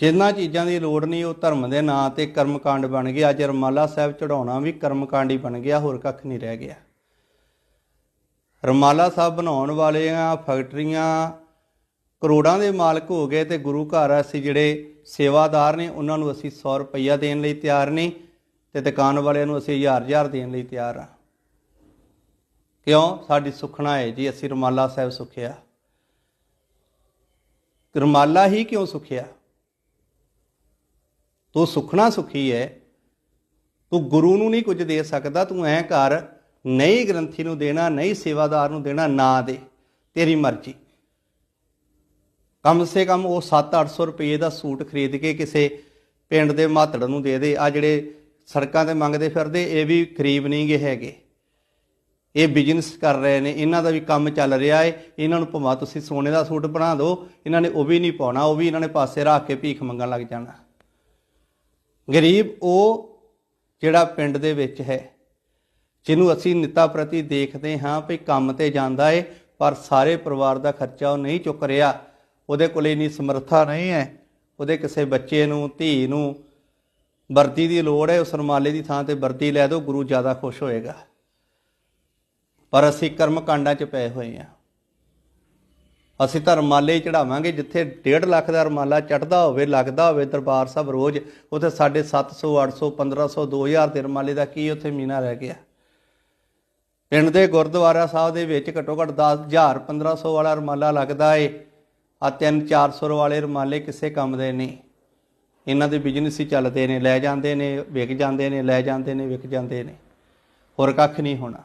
ਜਿੰਨਾ ਚੀਜ਼ਾਂ ਦੀ ਲੋੜ ਨਹੀਂ, ਉਹ ਧਰਮ ਦੇ ਨਾਂ ਤੇ ਕਰਮਕਾਂਡ ਬਣ ਗਿਆ ਅੱਜ ਰਮਾਲਾ ਸਾਹਿਬ ਚੜਾਉਣਾ ਵੀ ਕਰਮਕਾਂਡ ਹੀ ਬਣ ਗਿਆ, ਹੋਰ ਕੱਖ ਨਹੀਂ ਰਹਿ ਗਿਆ। ਰਮਾਲਾ ਸਾਹਿਬ ਬਣਾਉਣ ਵਾਲੀਆਂ ਫੈਕਟਰੀਆਂ ਕਰੋੜਾਂ ਦੇ ਮਾਲਕ ਹੋ ਗਏ ਤੇ ਗੁਰੂ ਘਰ ਅਸੀਂ ਜਿਹੜੇ ਸੇਵਾਦਾਰ ਨੇ, ਉਹਨਾਂ ਨੂੰ ਅਸੀਂ 100 ਰੁਪਈਆ ਦੇਣ ਲਈ ਤਿਆਰ ਨਹੀਂ ਤੇ ਦੁਕਾਨ ਵਾਲਿਆਂ ਨੂੰ ਅਸੀਂ ਹਜ਼ਾਰ ਹਜ਼ਾਰ ਦੇਣ ਲਈ ਤਿਆਰ ਆ। ਕਿਉਂ? ਸਾਡੀ ਸੁਖਣਾ ਹੈ ਜੀ, ਅਸੀਂ ਰਮਾਲਾ ਸਾਹਿਬ ਸੁਖਿਆ। ਰਮਾਲਾ ਹੀ ਕਿਉਂ ਸੁਖਿਆ? ਤੂੰ ਸੁਖਣਾ ਸੁਖੀ ਹੈ ਤੂੰ ਗੁਰੂ ਨੂੰ ਨਹੀਂ ਕੁਝ ਦੇ ਸਕਦਾ, ਤੂੰ ਐ ਕਰ, ਨਹੀਂ ਗ੍ਰੰਥੀ ਨੂੰ ਦੇਣਾ, ਨਹੀਂ ਸੇਵਾਦਾਰ ਨੂੰ ਦੇਣਾ, ਨਾ ਦੇ, ਤੇਰੀ ਮਰਜ਼ੀ। ਕਮ ਸੇ ਕਮ ਉਹ 7-800 ਰੁਪਏ ਦਾ ਸੂਟ ਖਰੀਦ ਕੇ ਕਿਸੇ ਪਿੰਡ ਦੇ ਮਾਤੜ ਨੂੰ ਦੇ ਦੇ, ਆ ਜਿਹੜੇ ਸੜਕਾਂ ਤੇ ਮੰਗਦੇ ਫਿਰਦੇ, ਇਹ ਵੀ ਗਰੀਬ ਨਹੀਂ ਗਏ ਹੈਗੇ। ਇਹ ਬਿਜ਼ਨਸ ਕਰ ਰਹੇ ਨੇ, ਇਹਨਾਂ ਦਾ ਵੀ ਕੰਮ ਚੱਲ ਰਿਹਾ ਏ, ਇਹਨਾਂ ਨੂੰ ਭਾਵੇਂ ਤੁਸੀਂ ਸੋਨੇ ਦਾ ਸੂਟ ਬਣਾ ਦਿਓ, ਇਹਨਾਂ ਨੇ ਉਹ ਵੀ ਨਹੀਂ ਪਾਉਣਾ, ਉਹ ਵੀ ਇਹਨਾਂ ਨੇ ਪਾਸੇ ਰੱਖ ਕੇ ਭੀਖ ਮੰਗਣ ਲੱਗ ਜਾਣਾ। ਗਰੀਬ ਉਹ ਜਿਹੜਾ ਪਿੰਡ ਦੇ ਵਿੱਚ ਹੈ, ਜਿਹਨੂੰ ਅਸੀਂ ਨਿੱਤਾ ਪ੍ਰਤੀ ਦੇਖਦੇ ਹਾਂ ਵੀ ਕੰਮ ਤੇ ਜਾਂਦਾ ਏ, ਪਰ ਸਾਰੇ ਪਰਿਵਾਰ ਦਾ ਖਰਚਾ ਉਹ ਨਹੀਂ ਚੁੱਕ ਰਿਹਾ। ਉਹਦੇ ਕੋਲ ਇੰਨੀ ਸਮਰੱਥਾ ਨਹੀਂ ਹੈ। ਉਹਦੇ ਕਿਸੇ ਬੱਚੇ ਨੂੰ, ਧੀ ਨੂੰ ਵਰਦੀ ਦੀ ਲੋੜ ਹੈ ਉਸ ਰਮਾਲੇ ਦੀ ਥਾਂ ਤੇ ਵਰਦੀ ਲੈ ਦਿਓ, ਗੁਰੂ ਜ਼ਿਆਦਾ ਖੁਸ਼ ਹੋਏਗਾ। ਪਰ ਅਸੀਂ ਕਰਮ ਕਾਂਡਾਂ 'ਚ ਪਏ ਹੋਏ ਹਾਂ। ਅਸੀਂ ਤਾਂ ਰਮਾਲੇ ਹੀ ਚੜਾਵਾਂਗੇ, ਜਿੱਥੇ 1.5 ਲੱਖ ਦਾ ਰਮਾਲਾ ਚੜਦਾ ਹੋਵੇ, ਲੱਗਦਾ ਹੋਵੇ ਦਰਬਾਰ ਸਾਹਿਬ ਰੋਜ਼, ਉੱਥੇ ਸਾਡੇ 700 800 1500 2000 ਦੇ ਰਮਾਲੇ ਦਾ ਕੀ ਉੱਥੇ ਮੀਨਾ ਰਹਿ ਗਿਆ? ਪਿੰਡ ਦੇ ਗੁਰਦੁਆਰਾ ਸਾਹਿਬ ਦੇ ਵਿੱਚ ਘੱਟੋ ਘੱਟ 10000 1500 ਵਾਲਾ ਰਮਾਲਾ ਲੱਗਦਾ ਏ। ਆ 3 400 ਵਾਲੇ ਰਮਾਲੇ ਕਿਸੇ ਕੰਮ ਦੇ ਨਹੀਂ। ਇਹਨਾਂ ਦੇ ਬਿਜ਼ਨਸ ਹੀ ਚੱਲਦੇ ਨੇ, ਲੈ ਜਾਂਦੇ ਨੇ, ਵਿਕ ਜਾਂਦੇ ਨੇ, ਲੈ ਜਾਂਦੇ ਨੇ, ਵਿਕ ਜਾਂਦੇ ਨੇ। ਹੋਰ ਕੱਖ ਨਹੀਂ ਹੋਣਾ।